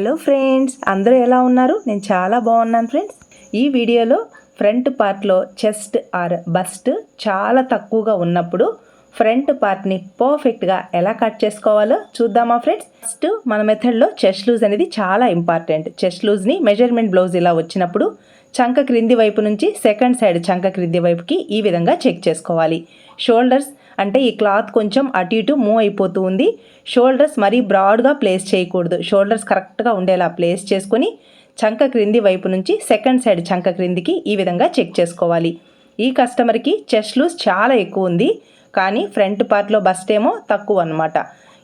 Hello friends అందరూ ఎలా ఉన్నారు? నేను చాలా బాగున్నాను ఫ్రెండ్స్. ఈ వీడియోలో ఫ్రంట్ పార్ట్లో చెస్ట్ ఆర్ బస్ట్ చాలా తక్కువగా ఉన్నప్పుడు ఫ్రంట్ పార్ట్ని పర్ఫెక్ట్గా ఎలా కట్ చేసుకోవాలో చూద్దామా ఫ్రెండ్స్. ఫస్ట్ మన మెథడ్లో చెస్ట్ లూజ్ అనేది చాలా ఇంపార్టెంట్. చెస్ట్ లూజ్ని మెజర్మెంట్ బ్లౌజ్ ఇలా వచ్చినప్పుడు చంక క్రింది వైపు నుంచి సెకండ్ సైడ్ చంక క్రింది వైపుకి ఈ విధంగా చెక్ చేసుకోవాలి. షోల్డర్స్ అంటే ఈ క్లాత్ కొంచెం అటు ఇటు మూవ్ అయిపోతూ ఉంది. షోల్డర్స్ మరీ బ్రాడ్గా ప్లేస్ చేయకూడదు. షోల్డర్స్ కరెక్ట్గా ఉండేలా ప్లేస్ చేసుకొని చంక క్రింది వైపు నుంచి సెకండ్ సైడ్ చంక క్రిందికి ఈ విధంగా చెక్ చేసుకోవాలి. ఈ కస్టమర్కి చెస్ట్ లూస్ చాలా ఎక్కువ ఉంది. కానీ ఫ్రంట్ పార్ట్లో బస్ట్ ఏమో తక్కువ అనమాట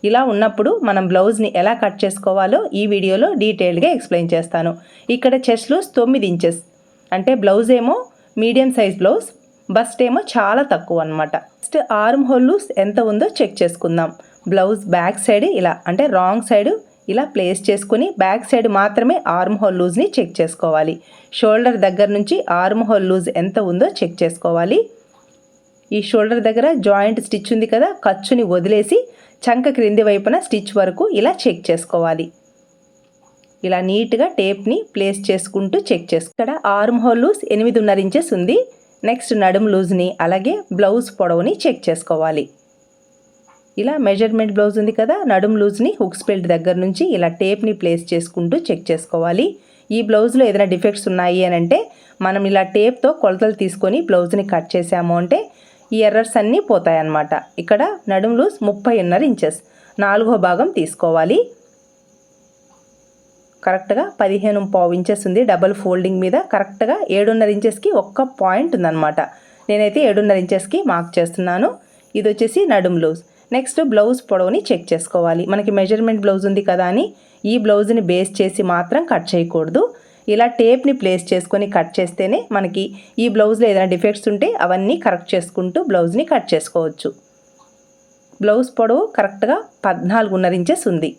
ఇలా ఉన్నప్పుడు మనం బ్లౌజ్ని ఎలా కట్ చేసుకోవాలో ఈ వీడియోలో డీటెయిల్డ్గా ఎక్స్ప్లెయిన్ చేస్తాను. ఇక్కడ చెస్ట్ లూస్ తొమ్మిది ఇంచెస్. అంటే బ్లౌజ్ ఏమో మీడియం సైజ్ బ్లౌజ్ బస్ట్ ఏమో చాలా తక్కువ అనమాట నెక్స్ట్ ఆర్మ్ హోల్ ఎంత ఉందో చెక్ చేసుకుందాం. బ్లౌజ్ బ్యాక్ సైడ్ ఇలా అంటే రాంగ్ సైడ్ ఇలా ప్లేస్ చేసుకుని బ్యాక్ సైడ్ మాత్రమే ఆర్మ్ హోల్ లూజ్ని చెక్ చేసుకోవాలి. షోల్డర్ దగ్గర నుంచి ఆర్మ్ హోల్ లూజ్ ఎంత ఉందో చెక్ చేసుకోవాలి. ఈ షోల్డర్ దగ్గర జాయింట్ స్టిచ్ ఉంది కదా ఖర్చుని వదిలేసి చంక క్రింది వైపున స్టిచ్ వరకు ఇలా చెక్ చేసుకోవాలి. ఇలా నీట్గా టేప్ని ప్లేస్ చేసుకుంటూ చెక్ చేసుకు. ఇక్కడ ఆర్మ్ హోల్ లూజ్ ఎనిమిదిన్నర ఇంచెస్ ఉంది. నెక్స్ట్ నడుము లూజ్ని అలాగే బ్లౌజ్ పొడవుని చెక్ చేసుకోవాలి. ఇలా మెజర్మెంట్ బ్లౌజ్ ఉంది కదా నడుము లూజ్ని హుక్స్ బెల్ట్ దగ్గర నుంచి ఇలా టేప్ని ప్లేస్ చేసుకుంటూ చెక్ చేసుకోవాలి. ఈ బ్లౌజ్లో ఏదైనా డిఫెక్ట్స్ ఉన్నాయి అని అంటే మనం ఇలా టేప్తో కొలతలు తీసుకొని బ్లౌజ్ని కట్ చేసాము అంటే ఈ ఎర్రర్స్ అన్నీ పోతాయన్నమాట. ఇక్కడ నడుము లూజ్ ముప్పైన్నర ఇంచెస్ నాలుగో భాగం తీసుకోవాలి. కరెక్ట్గా పదిహేను పావు ఇంచెస్ ఉంది. డబల్ ఫోల్డింగ్ మీద కరెక్ట్గా ఏడున్నర ఇంచెస్కి ఒక్క పాయింట్ ఉందన్నమాట. నేనైతే ఏడున్నర ఇంచెస్కి మార్క్ చేస్తున్నాను. ఇది వచ్చేసి నడుం లూజ్. నెక్స్ట్ బ్లౌజ్ పొడవుని చెక్ చేసుకోవాలి. మనకి మెజర్మెంట్ బ్లౌజ్ ఉంది కదా అని ఈ బ్లౌజ్ని బేస్ చేసి మాత్రం కట్ చేయకూడదు. ఇలా టేప్ని ప్లేస్ చేసుకొని కట్ చేస్తేనే మనకి ఈ బ్లౌజ్లో ఏదైనా డిఫెక్ట్స్ ఉంటే అవన్నీ కరెక్ట్ చేసుకుంటూ బ్లౌజ్ని కట్ చేసుకోవచ్చు. బ్లౌజ్ పొడవు కరెక్ట్గా పద్నాలుగున్నర ఇంచెస్ ఉంది.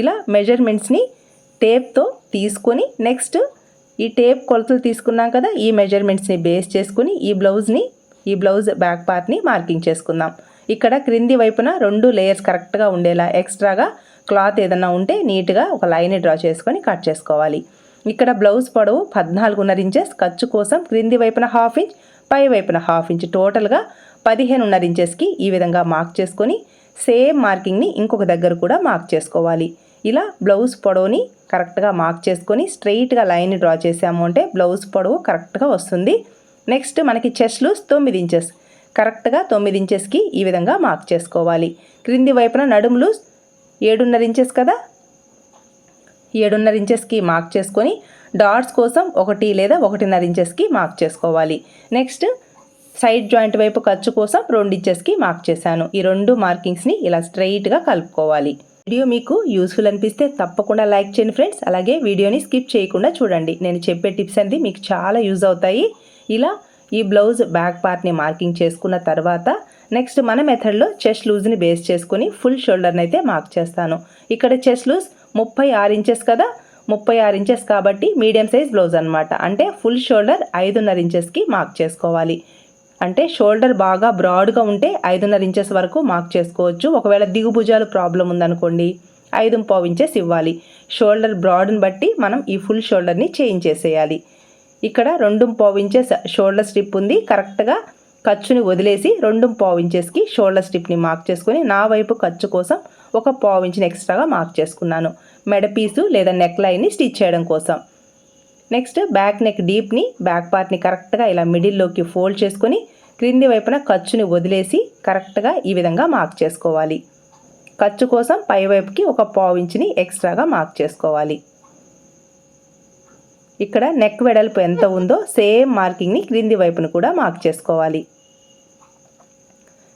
ఇలా మెజర్మెంట్స్ని టేప్తో తీసుకొని నెక్స్ట్ ఈ టేప్ కొలతలు తీసుకున్నాం కదా ఈ మెజర్మెంట్స్ని బేస్ చేసుకుని ఈ బ్లౌజ్ని ఈ బ్లౌజ్ బ్యాక్ పార్ట్ని మార్కింగ్ చేసుకుందాం. ఇక్కడ క్రింది వైపున రెండు లేయర్స్ కరెక్ట్గా ఉండేలా ఎక్స్ట్రాగా క్లాత్ ఏదన్నా ఉంటే నీట్గా ఒక లైన్ డ్రా చేసుకొని కట్ చేసుకోవాలి. ఇక్కడ బ్లౌజ్ పొడవు పద్నాలుగున్నర ఇంచెస్ ఖర్చు కోసం క్రింది వైపున హాఫ్ ఇంచ్ పై వైపున హాఫ్ ఇంచ్ టోటల్గా పదిహేనున్నర ఇంచెస్కి ఈ విధంగా మార్క్ చేసుకొని సేమ్ మార్కింగ్ని ఇంకొక దగ్గర కూడా మార్క్ చేసుకోవాలి. ఇలా బ్లౌజ్ పొడవుని కరెక్ట్గా మార్క్ చేసుకొని స్ట్రెయిట్గా లైన్ డ్రా చేసాము అంటే బ్లౌజ్ పొడవు కరెక్ట్గా వస్తుంది. నెక్స్ట్ మనకి చెస్ట్ లూస్ తొమ్మిది ఇంచెస్. కరెక్ట్గా తొమ్మిది ఇంచెస్కి ఈ విధంగా మార్క్ చేసుకోవాలి. క్రింది వైపున నడుము ఏడున్నర ఇంచెస్ కదా? ఏడున్నర ఇంచెస్కి మార్క్ చేసుకొని డాట్స్ కోసం ఒకటి లేదా ఒకటిన్నర ఇంచెస్కి మార్క్ చేసుకోవాలి. నెక్స్ట్ సైడ్ జాయింట్ వైపు ఖర్చు కోసం రెండు ఇంచెస్కి మార్క్ చేశాను. ఈ రెండు మార్కింగ్స్ని ఇలా స్ట్రైట్గా కలుపుకోవాలి. వీడియో మీకు యూస్ఫుల్ అనిపిస్తే తప్పకుండా లైక్ చేయండి ఫ్రెండ్స్ అలాగే వీడియోని స్కిప్ చేయకుండా చూడండి. నేను చెప్పే టిప్స్ అనేది మీకు చాలా యూజ్ అవుతాయి. ఇలా ఈ బ్లౌజ్ బ్యాక్ పార్ట్ని మార్కింగ్ చేసుకున్న తర్వాత నెక్స్ట్ మన మెథడ్లో చెస్ట్ లూజ్ని బేస్ చేసుకుని ఫుల్ షోల్డర్ని అయితే మార్క్ చేస్తాను. ఇక్కడ చెస్ట్ లూజ్ ముప్పై ఆరు ఇంచెస్ కదా? ముప్పై ఆరు ఇంచెస్ కాబట్టి మీడియం సైజ్ బ్లౌజ్ అనమాట అంటే ఫుల్ షోల్డర్ ఐదున్నర ఇంచెస్కి మార్క్ చేసుకోవాలి. అంటే షోల్డర్ బాగా బ్రాడ్గా ఉంటే ఐదున్నర ఇంచెస్ వరకు మార్క్ చేసుకోవచ్చు. ఒకవేళ దిగుభుజాలు ప్రాబ్లం ఉందనుకోండి ఐదు పావు ఇంచెస్ ఇవ్వాలి. షోల్డర్ బ్రాడ్ని బట్టి మనం ఈ ఫుల్ షోల్డర్ని చేంజ్ చేసేయాలి. ఇక్కడ రెండు పావు ఇంచెస్ షోల్డర్ స్ట్రిప్ ఉంది. కరెక్ట్గా ఖర్చుని వదిలేసి రెండు పావు ఇంచెస్కి షోల్డర్ స్ట్రిప్ని మార్క్ చేసుకుని నా వైపు ఖర్చు కోసం ఒక పావు ఇంచ్ని ఎక్స్ట్రాగా మార్క్ చేసుకున్నాను. మెడ పీసు లేదా నెక్ లైన్ని స్టిచ్ చేయడం కోసం. నెక్స్ట్ బ్యాక్ నెక్ డీప్ని బ్యాక్ పార్ట్ని కరెక్ట్గా ఇలా మిడిల్లోకి ఫోల్డ్ చేసుకొని క్రింది వైపున ఖర్చుని వదిలేసి కరెక్ట్గా ఈ విధంగా మార్క్ చేసుకోవాలి. ఖర్చు కోసం పై వైపుకి ఒక పావు ఇంచుని ఎక్స్ట్రాగా మార్క్ చేసుకోవాలి. ఇక్కడ నెక్ వెడల్పు ఎంత ఉందో సేమ్ మార్కింగ్ని క్రింది వైపును కూడా మార్క్ చేసుకోవాలి.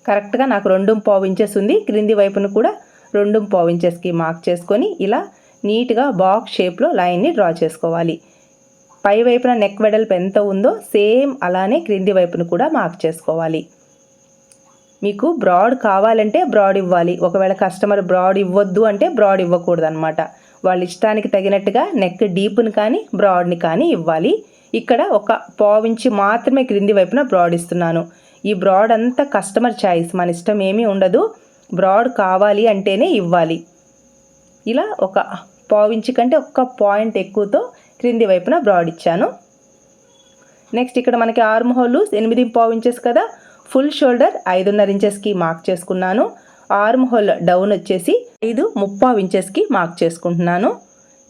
కరెక్ట్గా నాకు రెండు పావు ఇంచెస్ ఉంది క్రింది వైపును కూడా రెండు పావు ఇంచెస్కి మార్క్ చేసుకొని ఇలా నీట్గా బాక్స్ షేప్లో లైన్ని డ్రా చేసుకోవాలి. పై వైపున నెక్ వెడల్పు ఎంత ఉందో సేమ్ అలానే క్రింది వైపును కూడా మార్క్ చేసుకోవాలి. మీకు బ్రాడ్ కావాలంటే బ్రాడ్ ఇవ్వాలి. ఒకవేళ కస్టమర్ బ్రాడ్ ఇవ్వద్దు అంటే బ్రాడ్ ఇవ్వకూడదు అనమాట వాళ్ళ ఇష్టానికి తగినట్టుగా నెక్ డీప్ని కానీ బ్రాడ్ని కానీ ఇవ్వాలి. ఇక్కడ ఒక పావించి మాత్రమే క్రింది వైపున బ్రాడ్ ఇస్తున్నాను. ఈ బ్రాడ్ అంతా కస్టమర్ చాయిస్ మన ఇష్టం ఏమీ ఉండదు. బ్రాడ్ కావాలి అంటేనే ఇవ్వాలి. ఇలా ఒక పావించి కంటే ఒక్క పాయింట్ ఎక్కువతో క్రింది వైపున బ్రాడ్ ఇచ్చాను. నెక్స్ట్ ఇక్కడ మనకి ఆర్మ్ హోల్ ఎనిమిది పావు ఇంచెస్ కదా. ఫుల్ షోల్డర్ ఐదున్నర ఇంచెస్కి మార్క్ చేసుకున్నాను. ఆర్మ్ హోల్ డౌన్ వచ్చేసి ఐదు ముప్పావు ఇంచెస్కి మార్క్ చేసుకుంటున్నాను.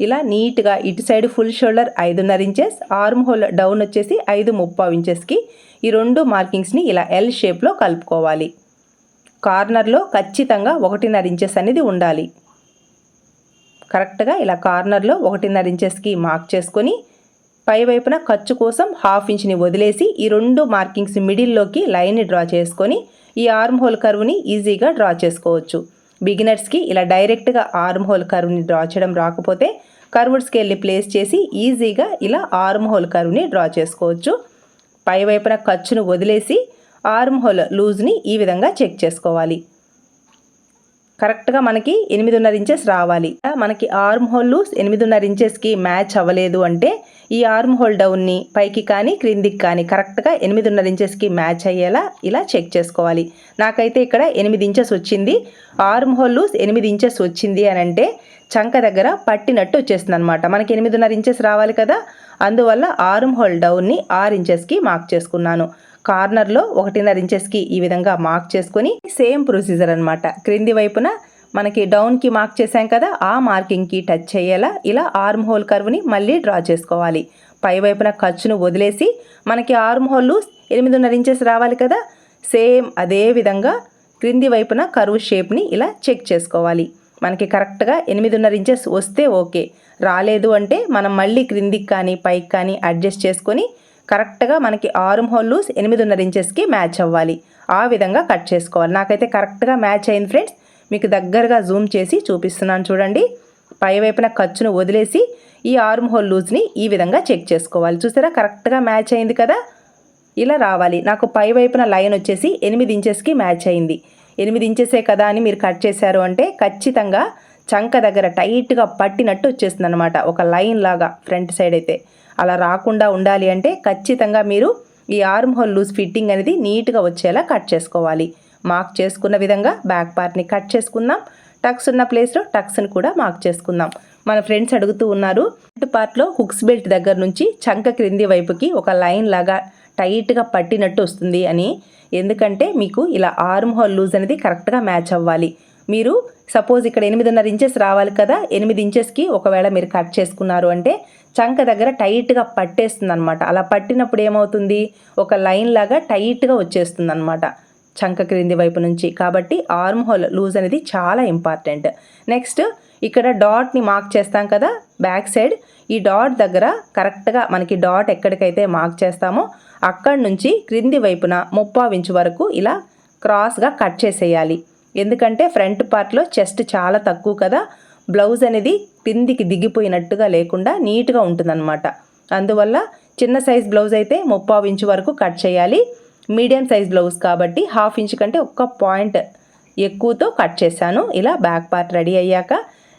ఇలా నీట్గా ఇటు సైడ్ ఫుల్ షోల్డర్ ఐదున్నర ఇంచెస్ ఆర్మ్ హోల్ డౌన్ వచ్చేసి ఐదు ముప్పావు ఇంచెస్కి ఈ రెండు మార్కింగ్స్ని ఇలా ఎల్ షేప్లో కలుపుకోవాలి. కార్నర్లో ఖచ్చితంగా ఒకటిన్నర ఇంచెస్ అనేది ఉండాలి. కరెక్ట్గా ఇలా కార్నర్లో ఒకటిన్నర ఇంచెస్కి మార్క్ చేసుకొని పై వైపున ఖర్చు కోసం హాఫ్ ఇంచ్ని వదిలేసి ఈ రెండు మార్కింగ్స్ మిడిల్లోకి లైన్ని డ్రా చేసుకొని ఈ ఆర్మ్ హోల్ కర్వ్ని ఈజీగా డ్రా చేసుకోవచ్చు. బిగినర్స్కి ఇలా డైరెక్ట్గా ఆర్మ్ హోల్ కర్వ్ని డ్రా చేయడం రాకపోతే కర్వ్డ్స్కి స్కేల్ని ప్లేస్ చేసి ఈజీగా ఇలా ఆర్మ్ హోల్ కర్వ్ని డ్రా చేసుకోవచ్చు. పై వైపున ఖర్చును వదిలేసి ఆర్మ్ హోల్ లూజ్ని ఈ విధంగా చెక్ చేసుకోవాలి. కరెక్ట్గా మనకి ఎనిమిదిన్నర ఇంచెస్ రావాలి. మనకి ఆర్మ్ హోల్ ఎనిమిదిన్నర ఇంచెస్కి మ్యాచ్ అవ్వలేదు అంటే ఈ ఆర్మ్ హోల్ డౌన్ని పైకి కానీ క్రిందికి కానీ కరెక్ట్గా ఎనిమిదిన్నర ఇంచెస్కి మ్యాచ్ అయ్యేలా ఇలా చెక్ చేసుకోవాలి. నాకైతే ఇక్కడ ఎనిమిది ఇంచెస్ వచ్చింది. ఆర్మ్ హోల్ లూస్ ఎనిమిది ఇంచెస్ వచ్చింది అని అంటే చంక దగ్గర పట్టినట్టు వచ్చేస్తుంది అనమాట మనకి ఎనిమిదిన్నర ఇంచెస్ రావాలి కదా. అందువల్ల ఆర్మ్ హోల్ డౌన్ని ఆరు ఇంచెస్కి మార్క్ చేసుకున్నాను. కార్నర్లో ఒకటిన్నర ఇంచెస్కి ఈ విధంగా మార్క్ చేసుకొని సేమ్ ప్రొసీజర్ అనమాట క్రింది వైపున మనకి డౌన్కి మార్క్ చేసాం కదా ఆ మార్కింగ్కి టచ్ అయ్యేలా ఇలా ఆర్మ్ హోల్ కర్వ్ని మళ్ళీ డ్రా చేసుకోవాలి. పై వైపున ఖర్చును వదిలేసి మనకి ఆర్మ్ హోల్ ఎనిమిదిన్నర ఇంచెస్ రావాలి కదా సేమ్ అదే విధంగా క్రింది వైపున కరువు షేప్ని ఇలా చెక్ చేసుకోవాలి. మనకి కరెక్ట్గా ఎనిమిదిన్నర ఇంచెస్ వస్తే ఓకే. రాలేదు అంటే మనం మళ్ళీ క్రిందికి కానీ పైకి కానీ అడ్జస్ట్ చేసుకొని కరెక్ట్గా మనకి ఆరు హోల్ లూస్ ఎనిమిదిన్నర ఇంచెస్కి మ్యాచ్ అవ్వాలి. ఆ విధంగా కట్ చేసుకోవాలి. నాకైతే కరెక్ట్గా మ్యాచ్ అయింది ఫ్రెండ్స్. మీకు దగ్గరగా జూమ్ చేసి చూపిస్తున్నాను చూడండి. పై వైపున ఖర్చును వదిలేసి ఈ ఆర్మ్ హోల్ లూజ్ని ఈ విధంగా చెక్ చేసుకోవాలి. చూసారా? కరెక్ట్గా మ్యాచ్ అయింది కదా? ఇలా రావాలి. నాకు పై వైపున లైన్ వచ్చేసి ఎనిమిది ఇంచెస్కి మ్యాచ్ అయింది. ఎనిమిది ఇంచెసే కదా అని మీరు కట్ చేశారు అంటే ఖచ్చితంగా చంక దగ్గర టైట్గా పట్టినట్టు వచ్చేస్తుంది అనమాట ఒక లైన్ లాగా ఫ్రంట్ సైడ్ అయితే. అలా రాకుండా ఉండాలి అంటే ఖచ్చితంగా మీరు ఈ ఆర్మ్ హోల్ లూజ్ ఫిట్టింగ్ అనేది నీట్గా వచ్చేలా కట్ చేసుకోవాలి. మార్క్ చేసుకున్న విధంగా బ్యాక్ పార్ట్ని కట్ చేసుకుందాం. టక్స్ ఉన్న ప్లేస్లో టక్స్ని కూడా మార్క్ చేసుకుందాం. మన ఫ్రెండ్స్ అడుగుతూ ఉన్నారు ఫ్రంట్ పార్ట్లో హుక్స్ బెల్ట్ దగ్గర నుంచి చంక క్రింది వైపుకి ఒక లైన్ లాగా టైట్గా పట్టినట్టు వస్తుంది అని. ఎందుకంటే మీకు ఇలా ఆర్మ్ హోల్ లూజ్ అనేది కరెక్ట్గా మ్యాచ్ అవ్వాలి. మీరు సపోజ్ ఇక్కడ ఎనిమిదిన్నర ఇంచెస్ రావాలి కదా ఎనిమిది ఇంచెస్కి ఒకవేళ మీరు కట్ చేసుకున్నారు అంటే చంక దగ్గర టైట్గా పట్టేస్తుంది అనమాట అలా పట్టినప్పుడు ఏమవుతుంది? ఒక లైన్ లాగా టైట్గా వచ్చేస్తుంది అనమాట చంక క్రింది వైపు నుంచి. కాబట్టి ఆర్మ్ హోల్ లూజ్ అనేది చాలా ఇంపార్టెంట్ నెక్స్ట్ ఇక్కడ డాట్ని మార్క్ చేస్తాం కదా బ్యాక్ సైడ్ ఈ డాట్ దగ్గర కరెక్ట్గా మనకి డాట్ ఎక్కడికైతే మార్క్ చేస్తామో అక్కడి నుంచి క్రింది వైపున ముప్పావించు వరకు ఇలా క్రాస్గా కట్ చేసేయాలి. ఎందుకంటే ఫ్రంట్ పార్ట్లో చెస్ట్ చాలా తక్కువ కదా బ్లౌజ్ అనేది కిందికి దిగిపోయినట్టుగా లేకుండా నీట్గా ఉంటుందన్నమాట. అందువల్ల చిన్న సైజ్ బ్లౌజ్ అయితే ముప్పావు ఇంచు వరకు కట్ చేయాలి. మీడియం సైజ్ బ్లౌజ్ కాబట్టి హాఫ్ ఇంచ్ కంటే ఒక్క పాయింట్ ఎక్కువతో కట్ చేశాను. ఇలా బ్యాక్ పార్ట్ రెడీ అయ్యాక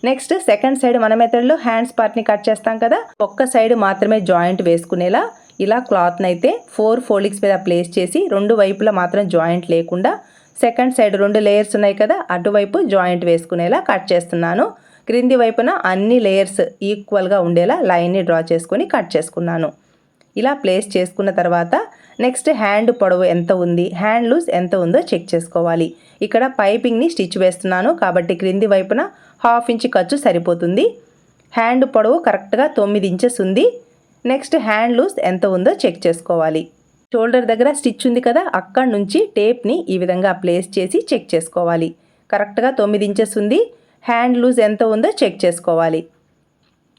నెక్స్ట్ సెకండ్ సైడ్ మన మెథడ్లో హ్యాండ్స్ పార్ట్ని కట్ చేస్తాం కదా ఒక్క సైడ్ మాత్రమే జాయింట్ వేసుకునేలా ఇలా క్లాత్ని అయితే ఫోర్ ఫోల్డింగ్స్ మీద ప్లేస్ చేసి రెండు వైపులా మాత్రం జాయింట్ లేకుండా సెకండ్ సైడ్ రెండు లేయర్స్ ఉన్నాయి కదా అటువైపు జాయింట్ వేసుకునేలా కట్ చేస్తున్నాను. క్రింది వైపున అన్ని లేయర్స్ ఈక్వల్గా ఉండేలా లైన్ని డ్రా చేసుకొని కట్ చేసుకున్నాను. ఇలా ప్లేస్ చేసుకున్న తర్వాత నెక్స్ట్ హ్యాండ్ పొడవు ఎంత ఉంది హ్యాండ్ లూజ్ ఎంత ఉందో చెక్ చేసుకోవాలి. ఇక్కడ పైపింగ్ని స్టిచ్ వేస్తున్నాను కాబట్టి క్రింది వైపున హాఫ్ ఇంచ్ ఖర్చు సరిపోతుంది. హ్యాండ్ పొడవు కరెక్ట్గా తొమ్మిది ఇంచెస్ ఉంది. నెక్స్ట్ హ్యాండ్ లూజ్ ఎంత ఉందో చెక్ చేసుకోవాలి. షోల్డర్ దగ్గర స్టిచ్ ఉంది కదా అక్కడ నుంచి టేప్ని ఈ విధంగా ప్లేస్ చేసి చెక్ చేసుకోవాలి. కరెక్ట్గా తొమ్మిది ఇంచెస్ ఉంది హ్యాండ్ లూజ్ ఎంత ఉందో చెక్ చేసుకోవాలి.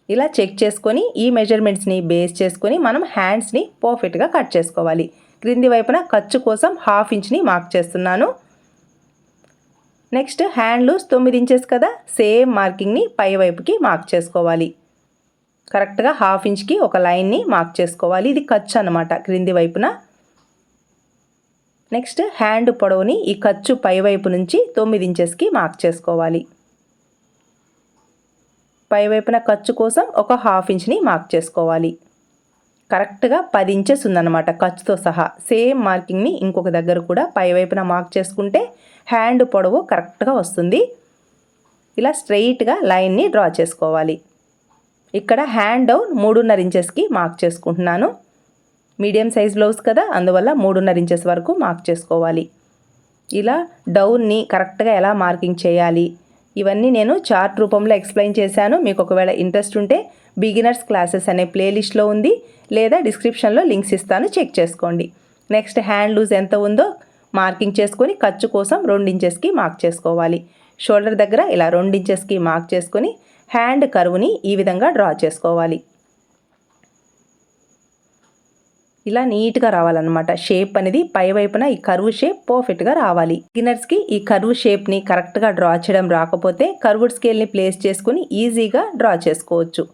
ఇలా చెక్ చేసుకొని ఈ మెజర్మెంట్స్ని బేస్ చేసుకొని మనం హ్యాండ్స్ని పర్ఫెక్ట్గా కట్ చేసుకోవాలి. క్రింది వైపున ఖర్చు కోసం హాఫ్ ఇంచ్ని మార్క్ చేస్తున్నాను. నెక్స్ట్ హ్యాండ్ లూజ్ తొమ్మిది ఇంచెస్ కదా సేమ్ మార్కింగ్ని పై వైపుకి మార్క్ చేసుకోవాలి. కరెక్ట్గా హాఫ్ ఇంచ్కి ఒక లైన్ని మార్క్ చేసుకోవాలి. ఇది ఖర్చు అనమాట క్రింది వైపున. నెక్స్ట్ హ్యాండ్ పొడవుని ఈ ఖర్చు పై వైపు నుంచి తొమ్మిది ఇంచెస్కి మార్క్ చేసుకోవాలి. పై వైపున ఖర్చు కోసం ఒక హాఫ్ ఇంచ్ని మార్క్ చేసుకోవాలి. కరెక్ట్గా పది ఇంచెస్ ఉందన్నమాట ఖర్చుతో సహా. సేమ్ మార్కింగ్ని ఇంకొక దగ్గర కూడా పై వైపున మార్క్ చేసుకుంటే హ్యాండ్ పొడవు కరెక్ట్గా వస్తుంది. ఇలా స్ట్రెయిట్గా లైన్ని డ్రా చేసుకోవాలి. ఇక్కడ హ్యాండ్ డౌన్ మూడున్నర ఇంచెస్కి మార్క్ చేసుకుంటున్నాను. మీడియం సైజ్ బ్లౌజ్ కదా అందువల్ల మూడున్నర ఇంచెస్ వరకు మార్క్ చేసుకోవాలి. ఇలా డౌన్ని కరెక్ట్గా ఎలా మార్కింగ్ చేయాలి? ఇవన్నీ నేను చార్ట్ రూపంలో ఎక్స్ప్లెయిన్ చేశాను. మీకు ఒకవేళ ఇంట్రెస్ట్ ఉంటే బిగినర్స్ క్లాసెస్ అనే ప్లేలిస్ట్లో ఉంది లేదా డిస్క్రిప్షన్లో లింక్స్ ఇస్తాను. చెక్ చేసుకోండి. నెక్స్ట్ హ్యాండ్ లూజ్ ఎంత ఉందో మార్కింగ్ చేసుకొని ఖర్చు కోసం రెండు ఇంచెస్కి మార్క్ చేసుకోవాలి. షోల్డర్ దగ్గర ఇలా రెండు ఇంచెస్కి మార్క్ చేసుకొని హ్యాండ్ కరువుని ఈ విధంగా డ్రా చేసుకోవాలి. ఇలా నీట్గా రావాలన్నమాట. షేప్ అనేది పై వైపున ఈ కరువు షేప్ పర్ఫెక్ట్గా రావాలి. బిగినర్స్కి ఈ కరువు షేప్ని కరెక్ట్గా డ్రా చేయడం రాకపోతే కర్వుడ్ స్కేల్ని ప్లేస్ చేసుకుని ఈజీగా డ్రా చేసుకోవచ్చు.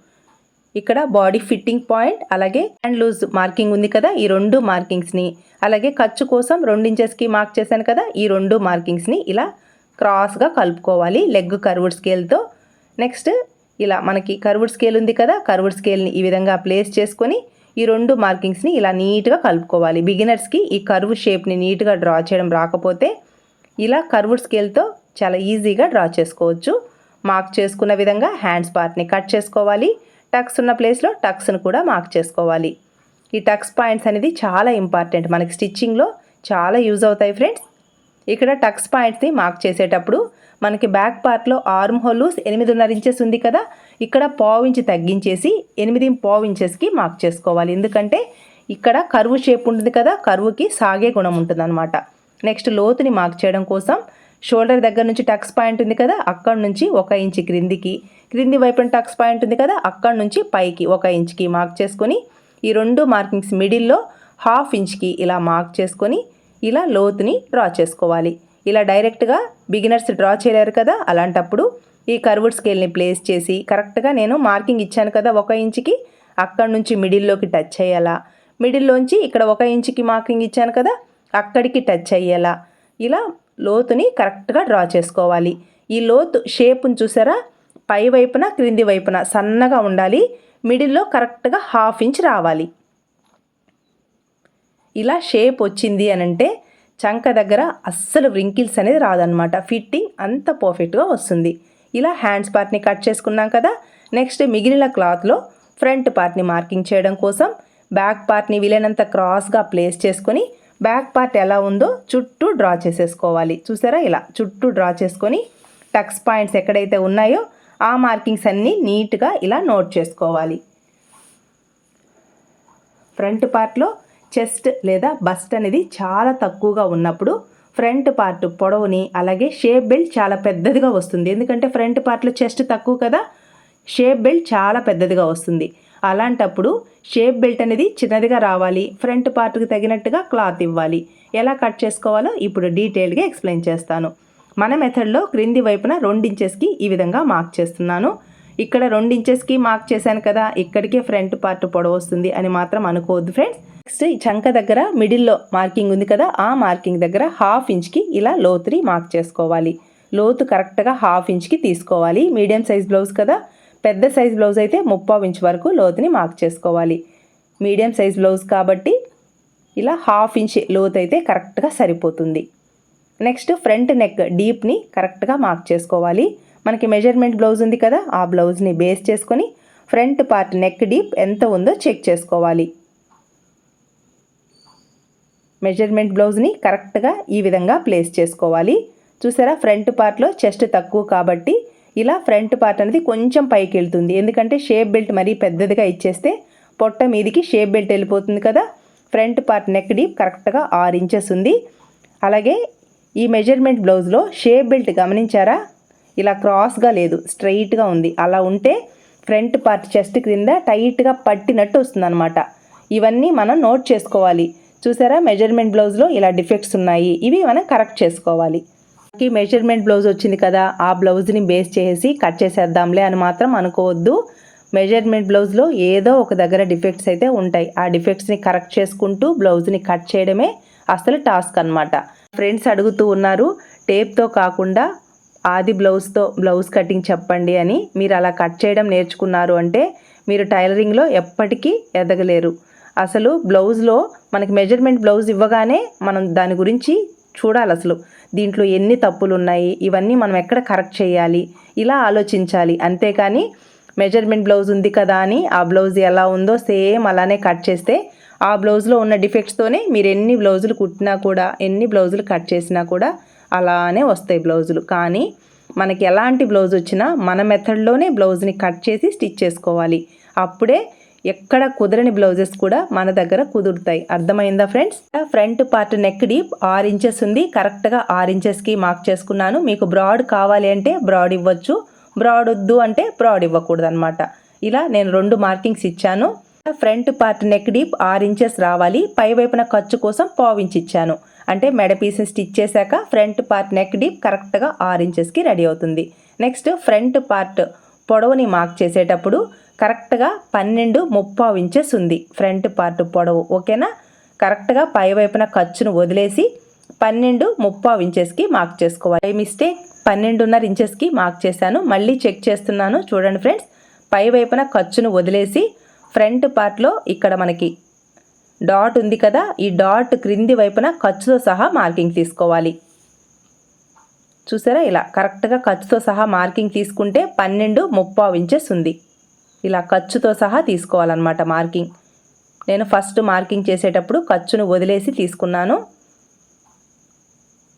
ఇక్కడ బాడీ ఫిట్టింగ్ పాయింట్ అలాగే హ్యాండ్ లూజ్ మార్కింగ్ ఉంది కదా ఈ రెండు మార్కింగ్స్ని. అలాగే ఖర్చు కోసం రెండించెస్కి మార్క్ చేశాను కదా ఈ రెండు మార్కింగ్స్ని ఇలా క్రాస్గా కలుపుకోవాలి. లెగ్ కర్వుడ్ స్కేల్తో నెక్స్ట్ ఇలా మనకి కర్వుడ్ స్కేల్ ఉంది కదా కర్వుడ్ స్కేల్ని ఈ విధంగా ప్లేస్ చేసుకొని ఈ రెండు మార్కింగ్స్ని ఇలా నీట్గా కలుపుకోవాలి. బిగినర్స్కి ఈ కర్వ్ షేప్ని నీట్గా డ్రా చేయడం రాకపోతే ఇలా కర్వుడ్ స్కేల్తో చాలా ఈజీగా డ్రా చేసుకోవచ్చు. మార్క్ చేసుకున్న విధంగా హ్యాండ్స్ పార్ట్ని కట్ చేసుకోవాలి. టక్స్ ఉన్న ప్లేస్లో టక్స్ను కూడా మార్క్ చేసుకోవాలి. ఈ టక్స్ పాయింట్స్ అనేది చాలా ఇంపార్టెంట్. మనకి స్టిచ్చింగ్లో చాలా యూజ్ అవుతాయి ఫ్రెండ్స్. ఇక్కడ టక్స్ పాయింట్స్ని మార్క్ చేసేటప్పుడు మనకి బ్యాక్ పార్ట్లో ఆర్మ్ హోల్ ఎనిమిదిన్నర ఇంచెస్ ఉంది కదా ఇక్కడ పావు ఇంచ్ తగ్గించేసి ఎనిమిది పావు ఇంచెస్కి మార్క్ చేసుకోవాలి. ఎందుకంటే ఇక్కడ కరువు షేప్ ఉంటుంది కదా కరువుకి సాగే గుణం ఉంటుంది అనమాట నెక్స్ట్ లోతుని మార్క్ చేయడం కోసం షోల్డర్ దగ్గర నుంచి టక్స్ పాయింట్ ఉంది కదా అక్కడ నుంచి ఒక ఇంచ్ క్రిందికి క్రింది వైపున టక్స్ పాయింట్ ఉంది కదా అక్కడ నుంచి పైకి ఒక ఇంచ్కి మార్క్ చేసుకొని ఈ రెండు మార్కింగ్స్ మిడిల్లో హాఫ్ ఇంచ్కి ఇలా మార్క్ చేసుకొని ఇలా లోతుని డ్రా చేసుకోవాలి. ఇలా డైరెక్ట్గా బిగినర్స్ డ్రా చేయలేరు కదా? అలాంటప్పుడు ఈ కర్వుడ్ స్కేల్ని ప్లేస్ చేసి కరెక్ట్గా నేను మార్కింగ్ ఇచ్చాను కదా ఒక ఇంచుకి అక్కడి నుంచి మిడిల్లోకి టచ్ అయ్యేలా. మిడిల్లోంచి ఇక్కడ ఒక ఇంచుకి మార్కింగ్ ఇచ్చాను కదా అక్కడికి టచ్ అయ్యేలా. ఇలా లోతుని కరెక్ట్గా డ్రా చేసుకోవాలి. ఈ లోతు షేప్ని చూసారా? పై వైపున క్రింది వైపున సన్నగా ఉండాలి. మిడిల్లో కరెక్ట్గా హాఫ్ ఇంచ్ రావాలి. ఇలా షేప్ వచ్చింది అని అంటే చంక దగ్గర అస్సలు వ్రింకిల్స్ అనేది రాదనమాట ఫిట్టింగ్ అంత పర్ఫెక్ట్గా వస్తుంది. ఇలా హ్యాండ్స్ పార్ట్ని కట్ చేసుకున్నాం కదా. నెక్స్ట్ మిగిలిన క్లాత్లో ఫ్రంట్ పార్ట్ని మార్కింగ్ చేయడం కోసం బ్యాక్ పార్ట్ని వీలైనంత క్రాస్గా ప్లేస్ చేసుకొని బ్యాక్ పార్ట్ ఎలా ఉందో చుట్టూ డ్రా చేసేసుకోవాలి. చూసారా ఇలా? చుట్టూ డ్రా చేసుకొని టక్స్ పాయింట్స్ ఎక్కడైతే ఉన్నాయో ఆ మార్కింగ్స్ అన్నీ నీట్గా ఇలా నోట్ చేసుకోవాలి. ఫ్రంట్ పార్ట్లో చెస్ట్ లేదా బస్ట్ అనేది చాలా తక్కువగా ఉన్నప్పుడు ఫ్రంట్ పార్ట్ పొడవుని అలాగే షేప్ బెల్ట్ చాలా పెద్దదిగా వస్తుంది. ఎందుకంటే ఫ్రంట్ పార్ట్లో చెస్ట్ తక్కువ కదా షేప్ బెల్ట్ చాలా పెద్దదిగా వస్తుంది. అలాంటప్పుడు షేప్ బెల్ట్ అనేది చిన్నదిగా రావాలి ఫ్రంట్ పార్ట్కి తగినట్టుగా క్లాత్ ఇవ్వాలి. ఎలా కట్ చేసుకోవాలో ఇప్పుడు డీటెయిల్గా ఎక్స్ప్లెయిన్ చేస్తాను. మన మెథడ్లో క్రింది వైపున రెండించెస్కి ఈ విధంగా మార్క్ చేస్తున్నాను. ఇక్కడ రెండు ఇంచెస్కి మార్క్ చేశాను కదా ఇక్కడికే ఫ్రంట్ పార్ట్ పొడవు వస్తుంది అని మాత్రం అనుకోవద్దు ఫ్రెండ్స్ నెక్స్ట్ ఈ చంక దగ్గర మిడిల్లో మార్కింగ్ ఉంది కదా ఆ మార్కింగ్ దగ్గర హాఫ్ ఇంచ్కి ఇలా లోతుని మార్క్ చేసుకోవాలి. లోతు కరెక్ట్గా హాఫ్ ఇంచ్కి తీసుకోవాలి. మీడియం సైజ్ బ్లౌజ్ కదా పెద్ద సైజ్ బ్లౌజ్ అయితే ముప్పావు ఇంచ్ వరకు లోతుని మార్క్ చేసుకోవాలి. మీడియం సైజ్ బ్లౌజ్ కాబట్టి ఇలా హాఫ్ ఇంచ్ లోతు అయితే కరెక్ట్గా సరిపోతుంది. నెక్స్ట్ ఫ్రంట్ నెక్ డీప్ని కరెక్ట్గా మార్క్ చేసుకోవాలి. మనకి మెజర్మెంట్ బ్లౌజ్ ఉంది కదా ఆ బ్లౌజ్ని బేస్ చేసుకొని ఫ్రంట్ పార్ట్ నెక్ డీప్ ఎంత ఉందో చెక్ చేసుకోవాలి. మెజర్మెంట్ బ్లౌజ్ని కరెక్ట్గా ఈ విధంగా ప్లేస్ చేసుకోవాలి. చూసారా ఫ్రంట్ పార్ట్లో చెస్ట్ తక్కువ కాబట్టి ఇలా ఫ్రంట్ పార్ట్ అనేది కొంచెం పైకి వెళ్తుంది. ఎందుకంటే షేప్ బెల్ట్ మరీ పెద్దదిగా ఇచ్చేస్తే పొట్ట మీదికి షేప్ బెల్ట్ వెళ్ళిపోతుంది కదా ఫ్రంట్ పార్ట్ నెక్ డీప్ కరెక్ట్గా ఆరు ఇంచెస్ ఉంది. అలాగే ఈ మెజర్మెంట్ బ్లౌజ్లో షేప్ బెల్ట్ గమనించారా? ఇలా క్రాస్గా లేదు స్ట్రైట్గా ఉంది. అలా ఉంటే ఫ్రంట్ పార్ట్ చెస్ట్ క్రింద టైట్గా పట్టినట్టు వస్తుందన్నమాట. ఇవన్నీ మనం నోట్ చేసుకోవాలి. చూసారా? మెజర్మెంట్ బ్లౌజ్లో ఇలా డిఫెక్ట్స్ ఉన్నాయి. ఇవి మనం కరెక్ట్ చేసుకోవాలి. మనకి మెజర్మెంట్ బ్లౌజ్ వచ్చింది కదా ఆ బ్లౌజ్ని బేస్ చేసి కట్ చేసేద్దాంలే అని మాత్రం అనుకోవద్దు. మెజర్మెంట్ బ్లౌజ్లో ఏదో ఒక దగ్గర డిఫెక్ట్స్ అయితే ఉంటాయి. ఆ డిఫెక్ట్స్ని కరెక్ట్ చేసుకుంటూ బ్లౌజ్ని కట్ చేయడమే అసలు టాస్క్ అనమాట ఫ్రెండ్స్ అడుగుతూ ఉన్నారు టేప్తో కాకుండా ఆది బ్లౌజ్తో బ్లౌజ్ కటింగ్ చెప్పండి అని మీరు అలా కట్ చేయడం నేర్చుకున్నారు అంటే మీరు టైలరింగ్లో ఎప్పటికీ ఎదగలేరు. అసలు బ్లౌజ్లో మనకి మెజర్మెంట్ బ్లౌజ్ ఇవ్వగానే మనం దాని గురించి చూడాలి అసలు. దీంట్లో ఎన్ని తప్పులు ఉన్నాయి ఇవన్నీ మనం ఎక్కడ కరెక్ట్ చేయాలి ఇలా ఆలోచించాలి. అంతేకాని మెజర్మెంట్ బ్లౌజ్ ఉంది కదా అని ఆ బ్లౌజ్ ఎలా ఉందో సేమ్ అలానే కట్ చేస్తే ఆ బ్లౌజ్లో ఉన్న డిఫెక్ట్స్తోనే మీరు ఎన్ని బ్లౌజులు కుట్టినా కూడా ఎన్ని బ్లౌజులు కట్ చేసినా కూడా అలానే వస్తాయి బ్లౌజులు. కానీ మనకి ఎలాంటి బ్లౌజ్ వచ్చినా మన మెథడ్లోనే బ్లౌజ్ని కట్ చేసి స్టిచ్ చేసుకోవాలి. అప్పుడే ఎక్కడ కుదరని బ్లౌజెస్ కూడా మన దగ్గర కుదురుతాయి. అర్థమైందా friends? Front part neck deep ఆరు ఇంచెస్ ఉంది. కరెక్ట్గా ఆరు ఇంచెస్కి మార్క్ చేసుకున్నాను. మీకు బ్రాడ్ కావాలి అంటే బ్రాడ్ ఇవ్వచ్చు. బ్రాడ్ వద్దు అంటే బ్రాడ్ ఇవ్వకూడదు అనమాట ఇలా నేను రెండు మార్కింగ్స్ ఇచ్చాను. ఫ్రంట్ పార్ట్ నెక్ డీప్ ఆరు ఇంచెస్ రావాలి. పై వైపున ఖర్చు కోసం పావించి ఇచ్చాను. అంటే మెడ పీస్ని స్టిచ్ చేశాక ఫ్రంట్ పార్ట్ నెక్ డీప్ కరెక్ట్గా ఆరు ఇంచెస్కి రెడీ అవుతుంది. నెక్స్ట్ ఫ్రంట్ పార్ట్ పొడవుని మార్క్ చేసేటప్పుడు కరెక్ట్గా పన్నెండు ముప్పావు ఇంచెస్ ఉంది. ఫ్రంట్ పార్ట్ పొడవు ఓకేనా? కరెక్ట్గా పై వైపున ఖర్చును వదిలేసి పన్నెండు ముప్పావు ఇంచెస్కి మార్క్ చేసుకోవాలి. మిస్టేక్ పన్నెండున్నర ఇంచెస్కి మార్క్ చేశాను. మళ్ళీ చెక్ చేస్తున్నాను. చూడండి ఫ్రెండ్స్ పై వైపున ఖర్చును వదిలేసి ఫ్రంట్ పార్ట్లో ఇక్కడ మనకి డాట్ ఉంది కదా ఈ డాట్ క్రింది వైపున ఖర్చుతో సహా మార్కింగ్ తీసుకోవాలి. చూసారా ఇలా కరెక్ట్గా ఖర్చుతో సహా మార్కింగ్ తీసుకుంటే పన్నెండు ముప్పావు ఇంచెస్ ఉంది. ఇలా ఖర్చుతో సహా తీసుకోవాలన్నమాట మార్కింగ్. నేను ఫస్ట్ మార్కింగ్ చేసేటప్పుడు ఖర్చును వదిలేసి తీసుకున్నాను.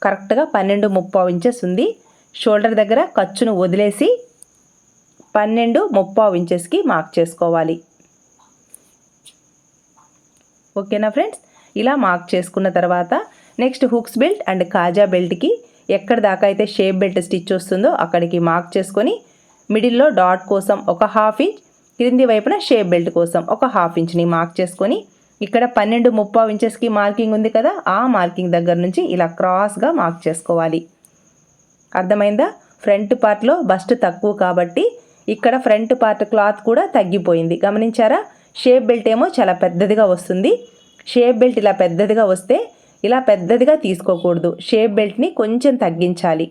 కరెక్ట్గా పన్నెండు ముప్పావు ఇంచెస్ ఉంది. షోల్డర్ దగ్గర ఖర్చును వదిలేసి పన్నెండు ముప్పావు ఇంచెస్కి మార్క్ చేసుకోవాలి. ఓకేనా ఫ్రెండ్స్? ఇలా మార్క్ చేసుకున్న తర్వాత నెక్స్ట్ హుక్స్ బెల్ట్ అండ్ కాజా బెల్ట్కి ఎక్కడ దాకా అయితే షేప్ బెల్ట్ స్టిచ్ వస్తుందో అక్కడికి మార్క్ చేసుకొని మిడిల్లో డాట్ కోసం ఒక హాఫ్ ఇంచ్ క్రింది వైపున షేప్ బెల్ట్ కోసం ఒక హాఫ్ ఇంచ్ని మార్క్ చేసుకొని ఇక్కడ పన్నెండు ముప్పావు ఇంచెస్కి మార్కింగ్ ఉంది కదా ఆ మార్కింగ్ దగ్గర నుంచి ఇలా క్రాస్గా మార్క్ చేసుకోవాలి. అర్థమైందా? ఫ్రంట్ పార్ట్లో బస్ట్ తక్కువ కాబట్టి ఇక్కడ ఫ్రంట్ పార్ట్ క్లాత్ కూడా తగ్గిపోయింది. గమనించారా? షేప్ బెల్ట్ ఏమో చాలా పెద్దదిగా వస్తుంది. షేప్ బెల్ట్ ఇలా పెద్దదిగా వస్తే ఇలా పెద్దదిగా తీసుకోకూడదు. షేప్ బెల్ట్ని కొంచెం తగ్గించాలి.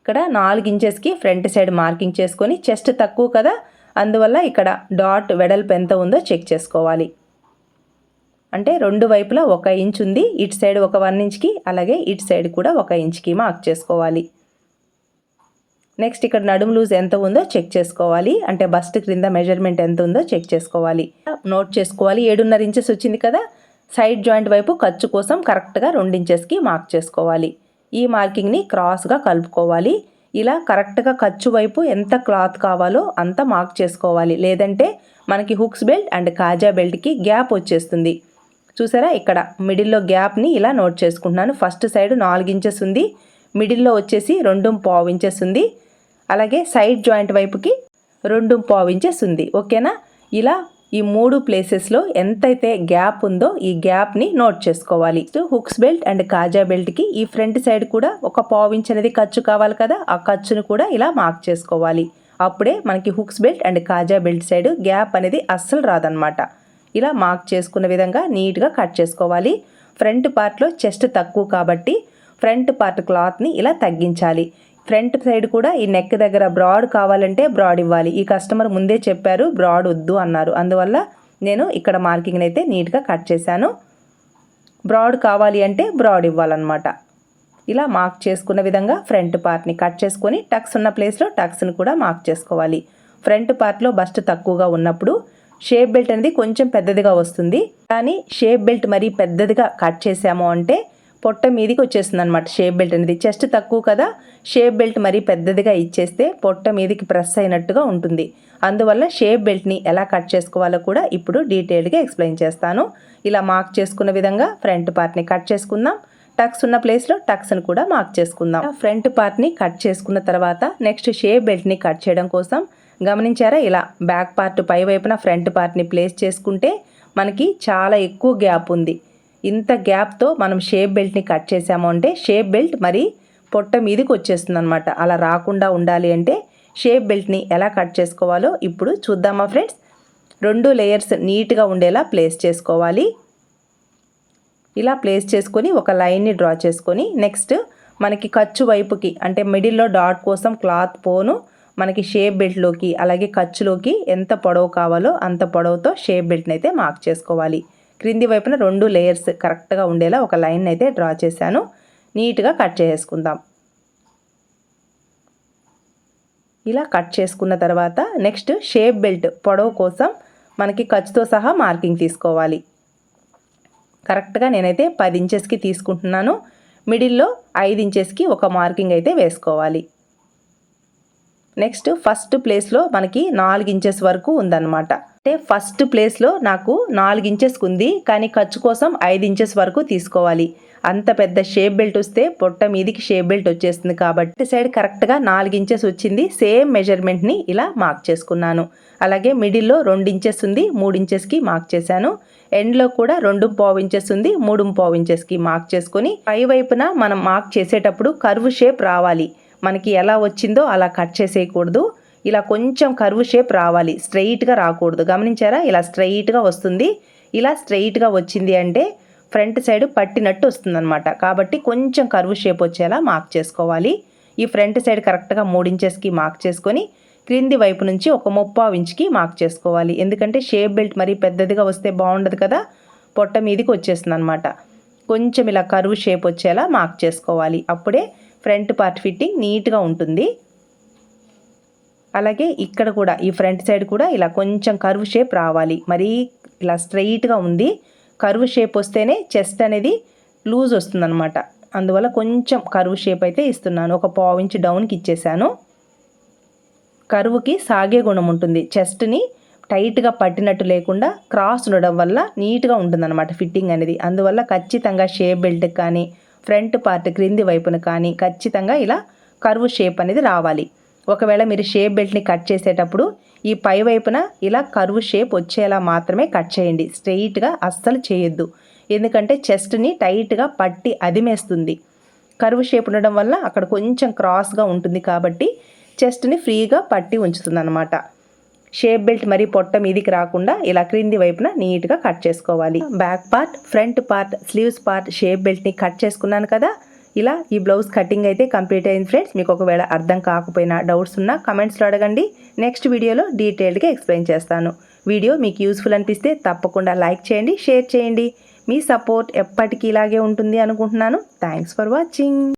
ఇక్కడ నాలుగు ఇంచెస్కి ఫ్రంట్ సైడ్ మార్కింగ్ చేసుకొని చెస్ట్ తక్కువ కదా అందువల్ల ఇక్కడ డాట్ వెడల్పు ఎంత ఉందో చెక్ చేసుకోవాలి. అంటే రెండు వైపులా ఒక ఇంచ్ ఉంది. ఇటు సైడ్ ఒక వన్ ఇంచ్కి అలాగే ఇటు సైడ్ కూడా ఒక ఇంచ్కి మార్క్ చేసుకోవాలి. నెక్స్ట్ ఇక్కడ నడుము లూజ్ ఎంత ఉందో చెక్ చేసుకోవాలి. అంటే బస్ట్ క్రింద మెజర్మెంట్ ఎంత ఉందో చెక్ చేసుకోవాలి. నోట్ చేసుకోవాలి. ఏడున్నర ఇంచెస్ వచ్చింది కదా? సైడ్ జాయింట్ వైపు ఖర్చు కోసం కరెక్ట్గా రెండు ఇంచెస్కి మార్క్ చేసుకోవాలి. ఈ మార్కింగ్ని క్రాస్గా కలుపుకోవాలి. ఇలా కరెక్ట్గా ఖర్చు వైపు ఎంత క్లాత్ కావాలో అంత మార్క్ చేసుకోవాలి. లేదంటే మనకి హుక్స్ బెల్ట్ అండ్ కాజా బెల్ట్కి గ్యాప్ వచ్చేస్తుంది. చూసారా? ఇక్కడ మిడిల్లో గ్యాప్ని ఇలా నోట్ చేసుకుంటున్నాను. ఫస్ట్ సైడ్ నాలుగు ఇంచెస్ ఉంది. మిడిల్లో వచ్చేసి రెండు పావు ఇంచెస్ ఉంది. అలాగే సైడ్ జాయింట్ వైపుకి రెండు పావు ఇంచెస్ ఉంది. ఓకేనా? ఇలా ఈ మూడు ప్లేసెస్లో ఎంతైతే గ్యాప్ ఉందో ఈ గ్యాప్ని నోట్ చేసుకోవాలి. హుక్స్ బెల్ట్ అండ్ కాజా బెల్ట్కి ఈ ఫ్రంట్ సైడ్ కూడా ఒక పావు ఇంచ్ అనేది ఖర్చు కావాలి కదా? ఆ ఖర్చును కూడా ఇలా మార్క్ చేసుకోవాలి. అప్పుడే మనకి హుక్స్ బెల్ట్ అండ్ కాజా బెల్ట్ సైడ్ గ్యాప్ అనేది అస్సలు రాదనమాట ఇలా మార్క్ చేసుకున్న విధంగా నీట్గా కట్ చేసుకోవాలి. ఫ్రంట్ పార్ట్లో చెస్ట్ తక్కువ కాబట్టి ఫ్రంట్ పార్ట్ క్లాత్ని ఇలా తగ్గించాలి. ఫ్రంట్ సైడ్ కూడా ఈ నెక్ దగ్గర బ్రాడ్ కావాలంటే బ్రాడ్ ఇవ్వాలి. ఈ కస్టమర్ ముందే చెప్పారు బ్రాడ్ వద్దు అన్నారు. అందువల్ల నేను ఇక్కడ మార్కింగ్ని అయితే నీట్గా కట్ చేశాను. బ్రాడ్ కావాలి అంటే బ్రాడ్ ఇవ్వాలన్నమాట. ఇలా మార్క్ చేసుకున్న విధంగా ఫ్రంట్ పార్ట్ని కట్ చేసుకొని టక్స్ ఉన్న ప్లేస్లో టక్స్ని కూడా మార్క్ చేసుకోవాలి. ఫ్రంట్ పార్ట్లో బస్ట్ తక్కువగా ఉన్నప్పుడు షేప్ బెల్ట్ అనేది కొంచెం పెద్దదిగా వస్తుంది. కానీ షేప్ బెల్ట్ మరీ పెద్దదిగా కట్ చేసాము అంటే పొట్ట మీదికి వచ్చేస్తుంది అనమాట షేప్ బెల్ట్ అనేది. చెస్ట్ తక్కువ కదా షేప్ బెల్ట్ మరీ పెద్దదిగా ఇచ్చేస్తే పొట్ట మీదకి ప్రెస్ అయినట్టుగా ఉంటుంది. అందువల్ల షేప్ బెల్ట్ని ఎలా కట్ చేసుకోవాలో కూడా ఇప్పుడు డీటెయిల్డ్గా ఎక్స్ప్లెయిన్ చేస్తాను. ఇలా మార్క్ చేసుకున్న విధంగా ఫ్రంట్ పార్ట్ని కట్ చేసుకుందాం. టక్స్ ఉన్న ప్లేస్లో టక్స్ని కూడా మార్క్ చేసుకుందాం. ఫ్రంట్ పార్ట్ని కట్ చేసుకున్న తర్వాత నెక్స్ట్ షేప్ బెల్ట్ని కట్ చేయడం కోసం గమనించారా? ఇలా బ్యాక్ పార్ట్ పై వైపున ఫ్రంట్ పార్ట్ని ప్లేస్ చేసుకుంటే మనకి చాలా ఎక్కువ గ్యాప్ ఉంది. ఇంత గ్యాప్తో మనం షేప్ బెల్ట్ని కట్ చేసాము అంటే షేప్ బెల్ట్ మరి పొట్ట మీదకి వచ్చేస్తుంది అనమాట అలా రాకుండా ఉండాలి అంటే షేప్ బెల్ట్ని ఎలా కట్ చేసుకోవాలో ఇప్పుడు చూద్దామా ఫ్రెండ్స్? రెండు లేయర్స్ నీట్గా ఉండేలా ప్లేస్ చేసుకోవాలి. ఇలా ప్లేస్ చేసుకొని ఒక లైన్ని డ్రా చేసుకొని నెక్స్ట్ మనకి ఖర్చు వైపుకి అంటే మిడిల్లో డాట్ కోసం క్లాత్ పోను మనకి షేప్ బెల్ట్లోకి అలాగే ఖర్చులోకి ఎంత పొడవు కావాలో అంత పొడవుతో షేప్ బెల్ట్ని అయితే మార్క్ చేసుకోవాలి. క్రింది వైపున రెండు లేయర్స్ కరెక్ట్గా ఉండేలా ఒక లైన్ అయితే డ్రా చేశాను. నీట్గా కట్ చేసుకుందాం. ఇలా కట్ చేసుకున్న తర్వాత నెక్స్ట్ షేప్ బెల్ట్ పొడవు కోసం మనకి ఖర్చుతో సహా మార్కింగ్ తీసుకోవాలి. కరెక్ట్గా నేనైతే పది ఇంచెస్కి తీసుకుంటున్నాను. మిడిల్లో ఐదు ఇంచెస్కి ఒక మార్కింగ్ అయితే వేసుకోవాలి. నెక్స్ట్ ఫస్ట్ ప్లేస్లో మనకి నాలుగు ఇంచెస్ వరకు ఉందన్నమాట. అంటే ఫస్ట్ ప్లేస్లో నాకు నాలుగు ఇంచెస్కి ఉంది కానీ ఖర్చు కోసం ఐదు ఇంచెస్ వరకు తీసుకోవాలి. అంత పెద్ద షేప్ బెల్ట్ వస్తే పొట్ట మీదికి షేప్ బెల్ట్ వచ్చేస్తుంది కాబట్టి సైడ్ కరెక్ట్గా నాలుగు ఇంచెస్ వచ్చింది. సేమ్ మెజర్మెంట్ని ఇలా మార్క్ చేసుకున్నాను. అలాగే మిడిల్లో రెండు ఇంచెస్ ఉంది మూడు ఇంచెస్కి మార్క్ చేశాను. ఎండ్లో కూడా రెండు పావు ఇంచెస్ ఉంది మూడు పావు ఇంచెస్కి మార్క్ చేసుకొని పై వైపున మనం మార్క్ చేసేటప్పుడు కర్వ్ షేప్ రావాలి. మనకి ఎలా వచ్చిందో అలా కట్ చేసేయకూడదు. ఇలా కొంచెం కర్వ్ షేప్ రావాలి. స్ట్రైట్గా రాకూడదు. గమనించారా? ఇలా స్ట్రైట్గా వస్తుంది. ఇలా స్ట్రైట్గా వచ్చింది అంటే ఫ్రంట్ సైడ్ పట్టినట్టు వస్తుందన్నమాట. కాబట్టి కొంచెం కర్వ్ షేప్ వచ్చేలా మార్క్ చేసుకోవాలి. ఈ ఫ్రంట్ సైడ్ కరెక్ట్గా మూడు ఇంచెస్కి మార్క్ చేసుకొని క్రింది వైపు నుంచి ఒక ముప్పావు ఇంచుకి మార్క్ చేసుకోవాలి. ఎందుకంటే షేప్ బెల్ట్ మరీ పెద్దదిగా వస్తే బాగుండదు కదా? పొట్ట మీదకి వచ్చేస్తుంది అనమాట కొంచెం ఇలా కరువు షేప్ వచ్చేలా మార్క్ చేసుకోవాలి. అప్పుడే ఫ్రంట్ పార్ట్ ఫిట్టింగ్ నీట్గా ఉంటుంది. అలాగే ఇక్కడ కూడా ఈ ఫ్రంట్ సైడ్ కూడా ఇలా కొంచెం కర్వ్ షేప్ రావాలి. మరీ ఇలా స్ట్రైట్గా ఉంది. కరువు షేప్ వస్తేనే చెస్ట్ అనేది లూజ్ వస్తుందన్నమాట. అందువల్ల కొంచెం కరువు షేప్ అయితే ఇస్తున్నాను. ఒక పావు ఇంచ్ డౌన్కి ఇచ్చేసాను. కరువుకి సాగే గుణం ఉంటుంది. చెస్ట్ని టైట్గా పట్టినట్టు లేకుండా క్రాస్ ఉండడం వల్ల నీట్గా ఉంటుందన్నమాట ఫిట్టింగ్ అనేది. అందువల్ల ఖచ్చితంగా షేప్ బెల్ట్కి కానీ ఫ్రంట్ పార్ట్ క్రింది వైపున కానీ ఖచ్చితంగా ఇలా కరువు షేప్ అనేది రావాలి. ఒకవేళ మీరు షేప్ బెల్ట్ని కట్ చేసేటప్పుడు ఈ పై వైపున ఇలా కరువు షేప్ వచ్చేలా మాత్రమే కట్ చేయండి. స్ట్రెయిట్గా అస్సలు చేయొద్దు. ఎందుకంటే చెస్ట్ని టైట్గా పట్టి అదిమేస్తుంది. కరువు షేప్ ఉండడం వల్ల అక్కడ కొంచెం క్రాస్గా ఉంటుంది కాబట్టి చెస్ట్ని ఫ్రీగా పట్టి ఉంచుతుంది అనమాట షేప్ బెల్ట్ మరి పొట్ట మీదికి రాకుండా ఇలా క్రింది వైపున నీట్గా కట్ చేసుకోవాలి. Back part front part sleeves part shape బెల్ట్ని cut చేసుకున్నాను కదా? ఇలా ఈ బ్లౌజ్ కటింగ్ అయితే కంప్లీట్ అయింది ఫ్రెండ్స్. మీకు ఒకవేళ అర్థం కాకపోయినా డౌట్స్ ఉన్నా కమెంట్స్లో అడగండి. నెక్స్ట్ వీడియోలో డీటెయిల్డ్గా ఎక్స్ప్లెయిన్ చేస్తాను. వీడియో మీకు యూస్ఫుల్ అనిపిస్తే తప్పకుండా లైక్ చేయండి షేర్ చేయండి. మీ సపోర్ట్ ఎప్పటికీ ఇలాగే ఉంటుంది అనుకుంటున్నాను. Thanks for watching.